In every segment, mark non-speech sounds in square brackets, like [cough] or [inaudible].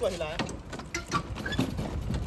તું તું તો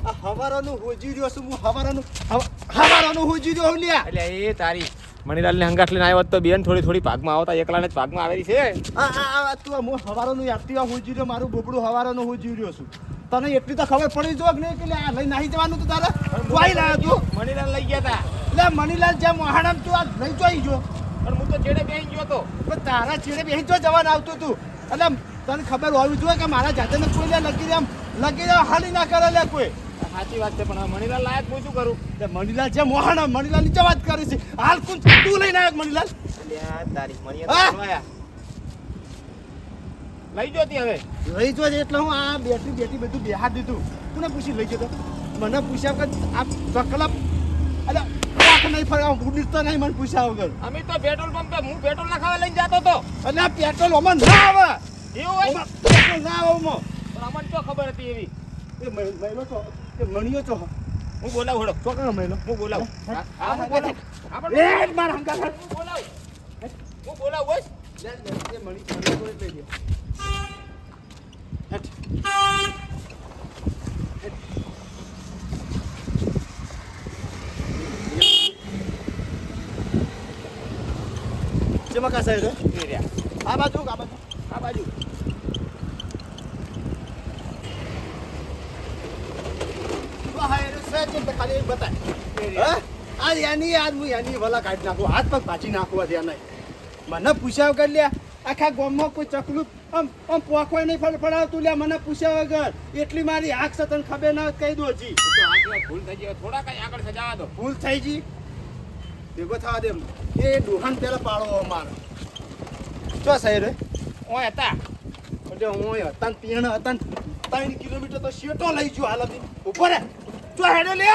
આ હવારાનું હોજી રહ્યો છું હું હવારાનું હવા- હવારાનું હોજી રહ્યો હું લ્યા. એટલે એ તારી મણીલાલ ને હંગાટ લઈને આવ્યો તો બેન થોડી થોડી ભાગમાં આવતા એકલાને જ ભાગમાં આવેલી છે. આ આ તું હું હવારાનું એક્ટિવા હોજી રહ્યો મારું બોબડું હવારાનું હોજી રહ્યો છું. તને એટલી તો ખબર પડી જો કે નહીં કે આ લઈ નાહી જવાનું તું તારે? તું આઈ તું. મણીલાલ લઈ ગયા હતા એટલે મણીલાલ જેમ મહારામ તું આ લઈ જોઈ જો પણ હું તો છેડે બેસી ગયો તો. તારા છેડે જો જવાનું આવતું તું. એટલે તને ખબર હોવી જોઈએ કે મારા જાતે કોઈ લે લગી દે લગી દે હાલી ના કરે લે કોઈ. સાચી વાત છે પણ મણીલાલ લાયક હું શું કરું? તે મણીલાલ જેમ મહારામ મણીલાલ નીચે વાત કરી છે. હાલ કોણ તું લઈને આવ્યો મણીલાલ. તારી આયા. લઈ જોતી હવે. લઈ જો એટલે હું આ બેટરી બેટરી બધું બેહાર દીધું. તું પૂછી લઈ જતો તો? મને પૂછ્યા કે આ સકલા અલે આંખ નહીં ફરે ઉડીતો નહીં મને પૂછ્યા વગર. અમે તો પેટ્રોલ પંપે હું પેટ્રોલ નાખાવા લઈને જતો હતો અને પેટ્રોલ ઓમાં ના આવે. એવું હોય ઓમાં ના અમને તો ખબર હતી એવી? એ મહિલો છો એ મણિયો છો. હું બોલાવ હળો તો મહિલો? હું બોલાવ. હા, હા, બોલાવ. આપણે પણ એ માર હંગા કર હું બોલાવ. હું બોલાવ બસ. લે લે એ મણી મણી કોઈ લઈ લ્યો હેટ જેમાં સાહેબ આ બાજુ આ બાજુ. આ બાજુ. એમ તો ખાલી બતાય. એ રહ્યા. હા આજ હું યાની વલા કાઢી નાખું. હાથ પગ ભાજી નાખવા ત્યાં નહીં. મને પૂછ્યા વગર લ્યા આખા ગામમાં કોઈ ચકલું આમ આમ પોખવાય નહીં ફળ ફળાવતું લ્યા મને પૂછ્યા વગર. એટલી મારી આંખ છે તને ખબર ના કહી દો હજી ભૂલ થઈ ગઈ. થોડા કઈ આગળ સજાવા દો ભૂલ થઈ જી. ભેગો થવા દે એ ડોહાન પેલા પાડો અમારે. ચો સાહેબ ઓય હતા. એટલે હું હતા પીણ હતા ત્રણ કિલોમીટર તો શેટો લઈ ગયો હાલ રે. ચો હેડે લે.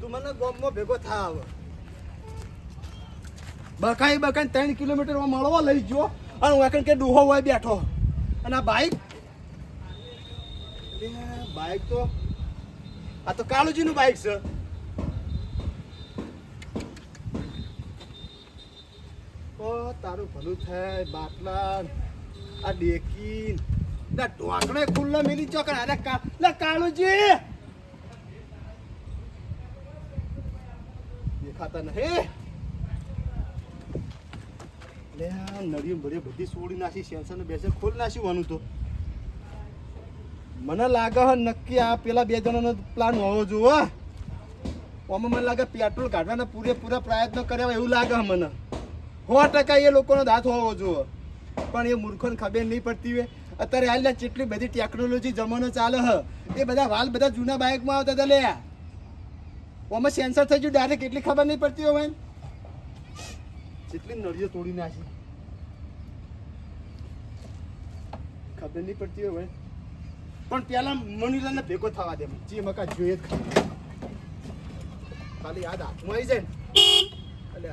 તું મને ગામમાં ભેગો થા હવે. બકાઈ બકાઈ ત્રણ કિલોમીટર મળવા લઈ ગયો. અને હું એકણ કે ડૂહો હોય બેઠો. અને આ બાઈક? બાઈક તો આ તો કાળુજીનું બાઈક છે. ઓ તારું ભલું થાય બાટલા આ ડેકી ના ઢોકણે ખુલ્લો મેલી ચોકડ. અરે કા લે, કાળુજી! દેખાતા નહીં. લે, આ નળીઓ બધી બધી સોડી નાખી સેન્સર બેસે, ખોલ નાખ્યું તો. મને લાગે હ નક્કી આ પેલા બે જણાનો પ્લાન હોવો જોવો આમાં મને લાગે પેટ્રોલ કાઢવાના પૂરેપૂરા પ્રયત્ન કર્યા એવું લાગે મને. સો ટકા એ લોકોનો દાંત હોવો જોઈએ પણ એ મૂર્ખોને ખબર નહીં પડતી હોય. અત્યારે હાલ જેટલી બધી ટેકનોલોજી જમાનો ચાલે હ, એ બધા વાલ બધા જૂના બાઇકમાં આવતા હતા લે ઓમાં સેન્સર થઈ ગયું ડાયરેક્ટ એટલી ખબર નહીં પડતી હોય જેટલી નળીઓ તોડી નાખી. ખબર નહીં પડતી હોય પણ પેલા મનીલાને ભેગો થવા દે જે મકા જોઈએ જ ખાલી યાદ હાથમાં આવી જાય ને. અલે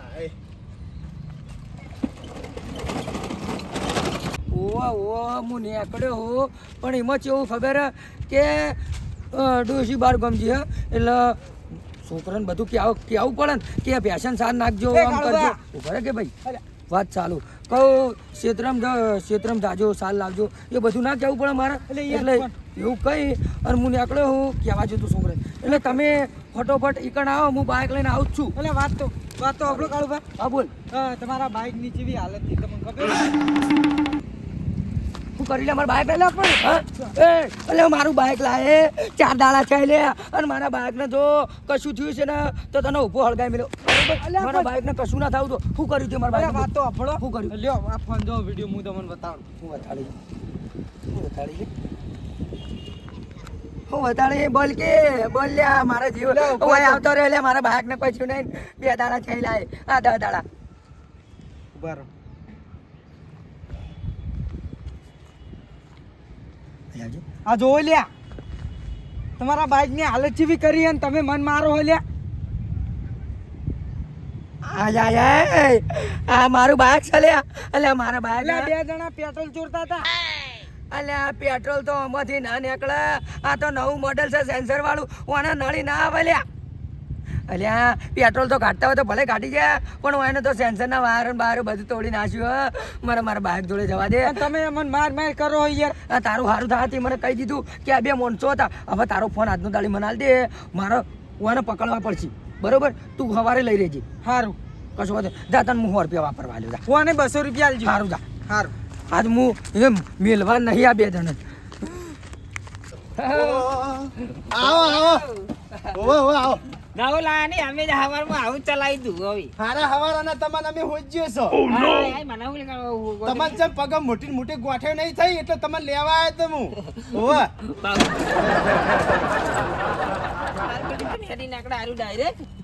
ઓવા ઓવા હું નીકળ્યો હો. પણ એમાં કેવું ખબર કે ડોશી બાર ગમજી હે. એટલે છોકરાને બધું કેવું કેવું પડે ને કે ફેશન સાર નાખજો આમ કરજો. ખબર કે ભાઈ? વાત ચાલુ. કહું ક્ષેત્રમ ક્ષેત્રમ જાજો સાલ લાવજો. એ બધું ના કહેવું પડે મારે. એટલે એવું કહી અને હું નીકળ્યો હું કહેવા જતો છોકરે. એટલે તમે ફટોફટ ઈકણ આવો હું બાઇક લઈને આવું જ છું. એટલે વાત તો વાત તો આપણો કાળુભાઈ હા બોલ. તમારા બાઇકની જેવી હાલત તમને ખબર શું કરી લે મારા બાઇક લે પણ. એ એટલે મારું બાઇક લાવે ચાર દાડા છે લે. અને મારા બાઇક ને જો કશું થયું છે ને તો તને ઊભો હળગાઈ મેલ્યો મારા બાઇક ને કશું ના થયું તો શું કર્યું છે મારા બાઇક વાત તો આપણો શું કર્યું? લ્યો આ ફોન જો વિડિયો હું તમને બતાવું. હું બતાડી હું બતાડી હું બોલ કે બોલ લ્યા મારા જીવ. ઓય આવતો રહ્યો લે મારા બાઇકને કશું નહીં. બે દાડા થઈ લાય. આ દસ દાડા. ઊભા આ જોવો લ્યા. તમારા બાઈકની હાલત જેવી કરી અને તમે મન મારો હો લ્યા. આ મારું બાઇક છે લ્યા. અલ્યા મારા બાઇક બે જણા પેટ્રોલ ચોરતા હતા. અલ્યા પેટ્રોલ તો આમાંથી ના નીકળે. આ તો નવું મોડેલ છે સેન્સર વાળું. ઓને નળી ના આવે લ્યા. અલ્યા પેટ્રોલ તો કાઢતા હોય તો ભલે કાઢી જાય પણ એને તો સેન્સરના વાયર બહાર બધું તોડી નાખ્યું હે. મારે મારા બાઇક જોડે જવા દે. તમે મને માર માર કરો યાર. આ તારું સારું થવાથી મને કહી દીધું કે આ બે મોનસો હતા. હવે તારો ફોન આજનો દાડી મનાલ દે. મારો હું એને પકડવા પડશે. બરોબર? તું સવારે લઈ રહેજે. સારું કશું વાત. જા તને હું સો રૂપિયા વાપરવા લ્યો જા. આને બસો રૂપિયા આલજો. સારું જા. સારું આજ હું એમ મેલવા નહીં આ બે જણ. આવો આવો. ઓવે આવો. નવું લાયા અમે જ હવારમાં આવું ચલાવી દઉં હવે. હારા હવારાના તમને અમે હોજ્યો છો. તમને જેમ પગમ મોટી મોટી ગોઠે નહીં થઈ એટલે તમને લેવા આવ્યો તો હું.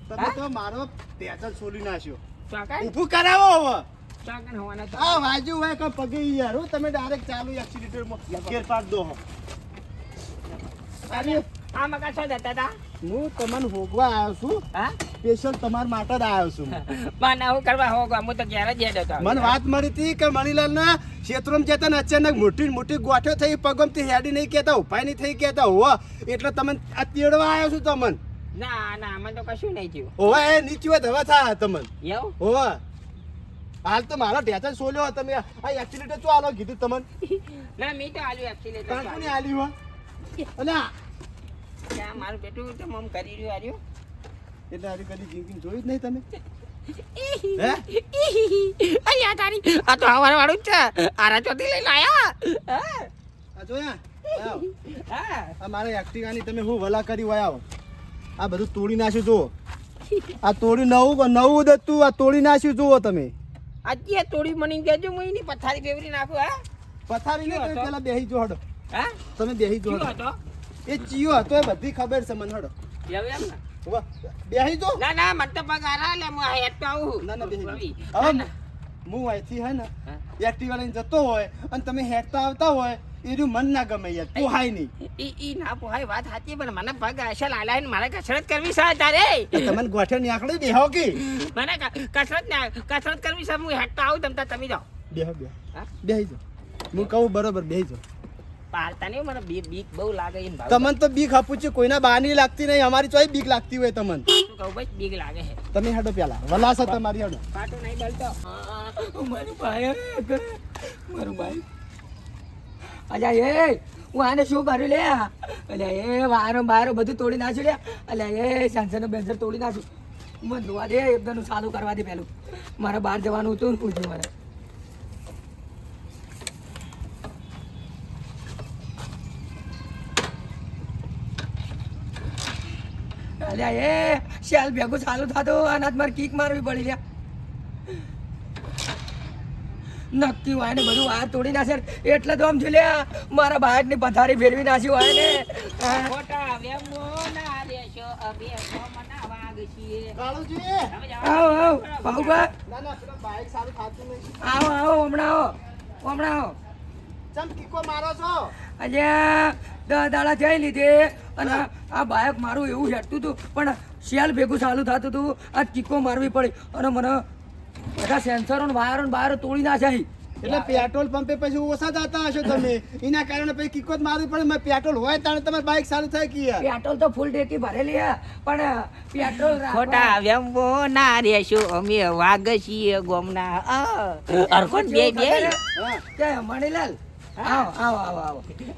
તમે તો મારો સોલી નાખ્યો. ઊભું કરાવો હવે. આ વાજુ હોય કે પગે યાર તમે ડાયરેક્ટ ચાલુ એક્સિલેટરમાં દો આ મકા છો જતા હતા? હું તમને ભોગવા આવ્યો છું. હા? સ્પેશિયલ તમારા માટે જ આવ્યો છું [laughs] પણ આવું કરવા હોગવા હું તો ઘેર જ હતો. મને વાત મળી હતી કે મણીલાલ ના ક્ષેત્રમાં જતા ને અચાનક મોટી મોટી ગોઠ્યો થઈ પગમથી હેડી નહીં કહેતા ઉપાય નહીં થઈ કહેતા હો. એટલે તમે આ તેડવા આવ્યો છું તમને ના ના મને તો કશું નહીં થયું. હોવા એ નીચે દવા થા તમને. એવું? હોવા હાલ તો મારો ટેચર સોલ્યો હતો. તમે આ એક્સિલેટર શું આલો કીધું તમને? [laughs] ના મેં તો આલ્યું એક્સિલેટર તો કાંકુની આલી હોય આ- મારું બેટું તો મમ કરી રહ્યું આર્યું. એટલે આજે કદી જિંદગી જોઈ જ નહીં તમે તારી આ તો હવાર વાળું છે. આરા ચોથી લઈને આયા. હા? આ જોયા? હા? આ મારા એક્ટિવાની તમે હું ભલા કરી હોય આ બધું તોડી નાખ્યું જુઓ. આ તોડી નવું નવું હતું આ તોડી નાખ્યું જુઓ તમે. આજે તોડી મની દેજો હું એની પથારી બેવરી નાખું હા? પથારી ને તમે પેલા બેહી જો હડો. હા? તમે બેહી જો હડો. એ ચિયો હતો એ બધી ખબર છે મને હડો. એવું એમ ને? બેહી જો. ના ના મને તો પગ આરા લે હું હેડ તો આવું ના ના બેહી હવે હું અહીંથી હે ને. એક્ટિવા લઈને જતો હોય અને તમે હેડતા આવતા હોય એનું મન ના ગમે યાર પોહાય નહીં. ઈ ઈ ના પોહાય વાત સાચી પણ મને પગ અસલ લાલા મારે કસરત કરવી છે તારે. તમને ગોઠે નીકળી બેહો કે? મને કસરત ના કસરત કરવી છે હું હેડ તો આવું તમ તમે જાઓ. બેહો બેહો. હા? બેહી જો. હું કહું બરોબર બેહી જો. પાડતા નહીં મને બી બીક બહુ લાગે એમ ભાવ. તમને તો બીક આપું છું કોઈના બહારની લાગતી નહીં અમારી ચોય બીક લાગતી હોય તમને. શું કહું ભાઈ બીક લાગે છે. તમે હેડો પેલા વલાસ તમારી હેડો. પાટો નહીં બળતો. મારું ભાઈ મારું ભાઈ. અલ્યા એ હું આને શું કર્યું લે? અલ્યા એ વારો બારો બધું તોડી નાખ્યું લે. અલ્યા એ સેન્સરનું બેન્સર તોડી નાખ્યું. મને જોવા દે એકદમ સારું કરવા દે પેલું. મારે બહાર જવાનું હતું ને પૂછ્યું મારે અલ્યા એ શેલ ભેગું ચાલુ થતું અને આજ મારે કિક મારવી પડી લ્યા. નક્કી હોય ને બધું વાર તોડી નાખે એટલે તો આમ જો લ્યા મારા બાઈકની પથારી ફેરવી નાખી હોય ને. હા. ખોટા વેમો ના રેશો અબે મના વાગશીએ કાળુજી હવે જાઓ. આવો આવો ભાઉભા ના ના પેલા બાઈક સારું થાતું નહીં. આવો આવો હમણાં આવો હમણાં આવો. ચમ કીકો મારો છો? અલ્યા દસ દાડા જઈ લીધે અને આ બાઇક મારું એવું હેઠતું હતું પણ શેલ ભેગું ચાલુ થતું હતું આ ચીકો મારવી પડી અને મને બધા સેન્સરો ને વાયરો ને તોડી નાખ્યા એટલે પેટ્રોલ પંપે પછી ઓછા જતા હશો તમે. એના કારણે પછી કિકો મારવી પડે. મેં પેટ્રોલ હોય તાણે તમારે બાઇક સારું થાય કે યાર પેટ્રોલ તો ફૂલ ટેકી ભરેલી હે પણ પેટ્રોલ ખોટા વેમો ના રેશો અમે વાગશીએ ગોમના. અ, અરખોટ બે બે. કે મણીલાલ આવો આવો આવો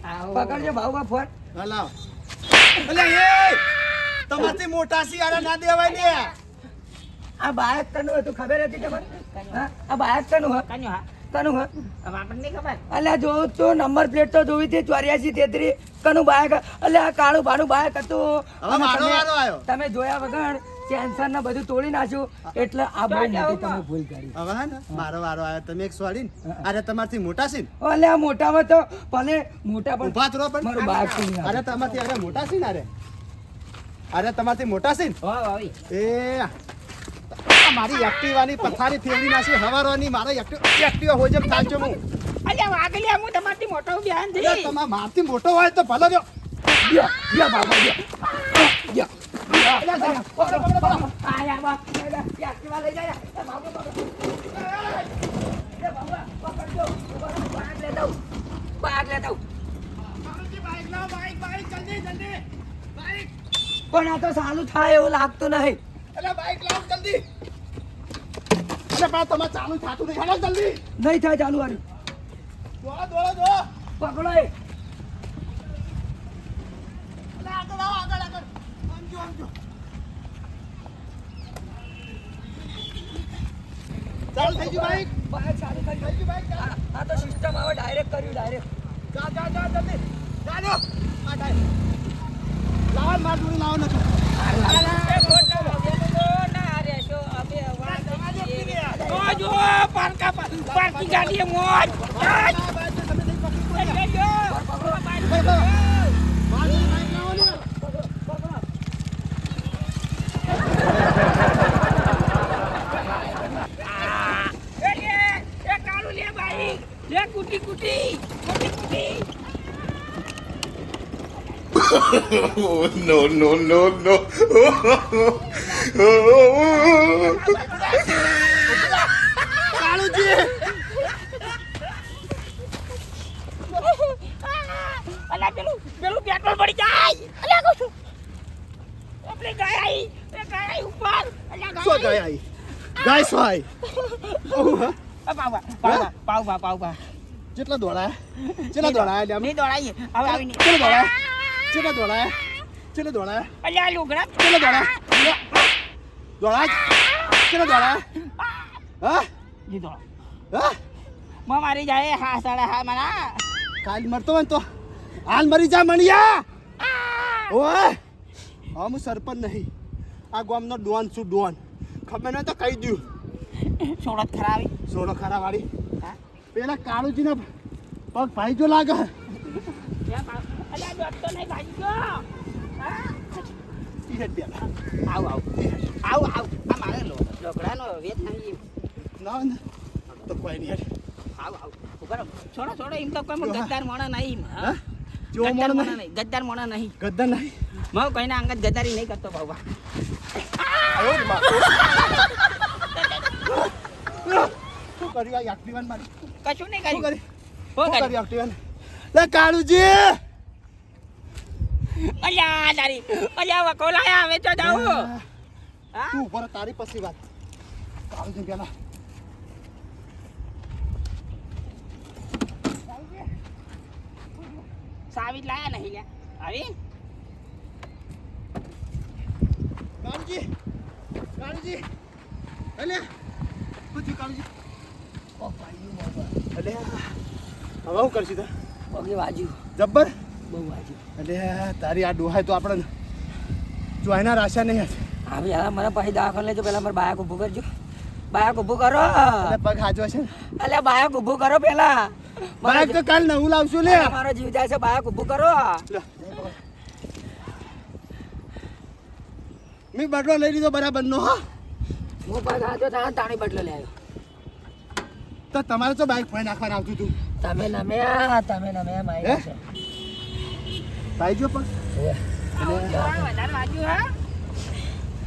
આવો. પકડજો ભાઉભા ફોન. લાવ અલે એ! તમારથી મોટા સિયારા ના દેવાય ને. આ બાયક કનું હતું ખબર હતી તમને? આ બાયક કનું હ. કન્યો હા. કનું હ? આપણને ખબર? અલ્યા જો તો નંબર પ્લેટ તો જોઈ હતી ચોર્યાસી તેત્રી. કનું બાયક અલ્યા આ કાળું ભાનું બાયક હતું. હવે અને મારો તમે- વારો આવ્યો. તમે જોયા વગર સેન્સર ને બધું તોડી નાખ્યું. એટલે આ બહુ મોટી તમે ભૂલ કરી. હવે હે ને મારો વારો આવ્યો તમે એક સ્વાડી ને અરે તમારથી મોટા છે ને આ મોટામાં તો ભલે મોટા પણ ઊભા થરો પણ મારું બાઇક તો અરે તમારથી અરે મોટા છે ને અરે અરે તમારથી મોટા છે ને હો ભાઈ એ મારી એક્ટિવાની પથારી ફેરવી નાખી હવારોની મારા એક્ટિવ એક્ટિવા હોય જેમ ચાલજો હું. અલ્યા વાગલ્યા હું તમારથી મોટો બેન એટલે તમારા મારથી મોટો હોય તો ભલે જો બાબા, પણ આ તો સારું થાય એવું લાગતું નહીં એટલે બાઈક જલ્દી તમારે ચાલુ થાતું નહીં જલ્દી નહીં થાય ચાલુ વાળી દોડો દોડો દોડો પકડો એ આગળ આગળ ચાલુ થઈ ગયું બાઈક બાઈક ચાલુ થઈ ગયું. બાઈક. આ તો સિસ્ટમ આવે ડાયરેક્ટ કર્યું ડાયરેક્ટ જા જા જા જલ્દી ચાલો આ ડાય લાવ માર જોડી લાવો નતું પાર્કિંગ ગાડી મોજ કુટી Oh, no, no, no, no. કાળુજી અલા પેલું પેલું પેટ્રોલ પડી જાય અલા કહું છું આપણે ગાય આવી એ ગાય આવી ઉપર અલા શું ગાય આઈ ગાય શું આઈ ઓહ, હા. પાવ પાવ પાવ પાવ પાવ પાવ કેટલા દોડાયા કેટલા દોડાયા લે નહીં દોડાઈએ હવે આવી નહીં કેટલા દોડાયા કેટલા દોડાયા. કેટલા દોડાયા. અલ્યા લુગડા. કેટલા દોડાયા. દોડાયા. કેટલા દોડાયા. હા? જી દોડા. હા? માં મારી જાય હા સાડા હા મારા. કાલ મરતો હોય તો હાલ મરી જા મણિયા. ઓય. હા હું સરપંચ નહીં. આ ગામનો ડોન છું ડોન. ખબર નહીં તો કહી દઉં છોડત ખરાવી. સોડો ખારા વાળી હા? પેલા કાળુજીના પગ ભાઈ જો લાગે અલ્યા દોડ તો નહીં ભાઈ ગયો. ઈ હેડ પેલા. આવ આવ. આવ આવ. આ મારે લો લોગડાનો વેત નહીં ના ના. તો કોઈ નહીં આવ આવ. ઊભા રહો. છોડો છોડો. એમ તો કોઈ મને ગદ્દાર મોણા નહીં હા? હા? જેવો ગદ્દાર મોણ મોણા નહીં. નહીં ગદ્દાર મોણા નહીં. ગદ્દા નહીં. હું કોઈના અંગત ગદ્દારી નહીં કરતો બાબા આયો રે બા. શું કર્યું આ એક્ટિવાને મારી? કશું નહીં કર્યું. કર્યું? શું શું કર્યું? કર્યું લે કાળુજી! અલ્યા તારી. અલ્યા વકોલાયા હવે તો જાઉં હા? તું ઉપર તારી પછી વાત. કાળુજી પેલા સાવિત લાયા નહીં લ્યા આવી? કાળુજી કાળજી. અલે પૂછ્યું કાળજી. ઓ ભાઈ મોબાઈલ અલે હવે હું કરશું તો? પગે વાજ્યું. જબ્બર? બહુ વાજ્યું એટલે તારી આ ડોહાય તો આપણે જોઈના રાશા નહીં હશે. ભાઈ હા મારા પાસે દાખલ લેજો પેલા મારા બાયક ઊભું કરજો. બાયક ઊભું કરો. પગ હાજો છે એટલે અલ્યા બાયક ઊભું કરો પેલા બાયક તો કાલ નવું લાવશું લે. મારો જીવ જાય છે બાયક ઊભું કરો. મેં બદલો લઈ લીધો બરાબર નો હા. હું પગ હાજો થાય તાણી બદલો લે આવ્યો. તો તમારે તો બાઈક ફોઈ નાખવાનું આવતું હતું. તમે નમ્યા તમે નમ્યા મારી હે? જો પણ. વધારે વાગ્યું હા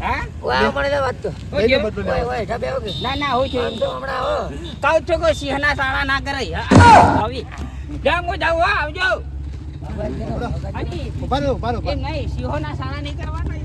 હા ઓય મને તો વાત તો. લઈ લો બદલો ઓય લેવા. ઓય ઢા બેહો કે ના એમ. નહીં સિંહોના સાળા નહીં કરવાના.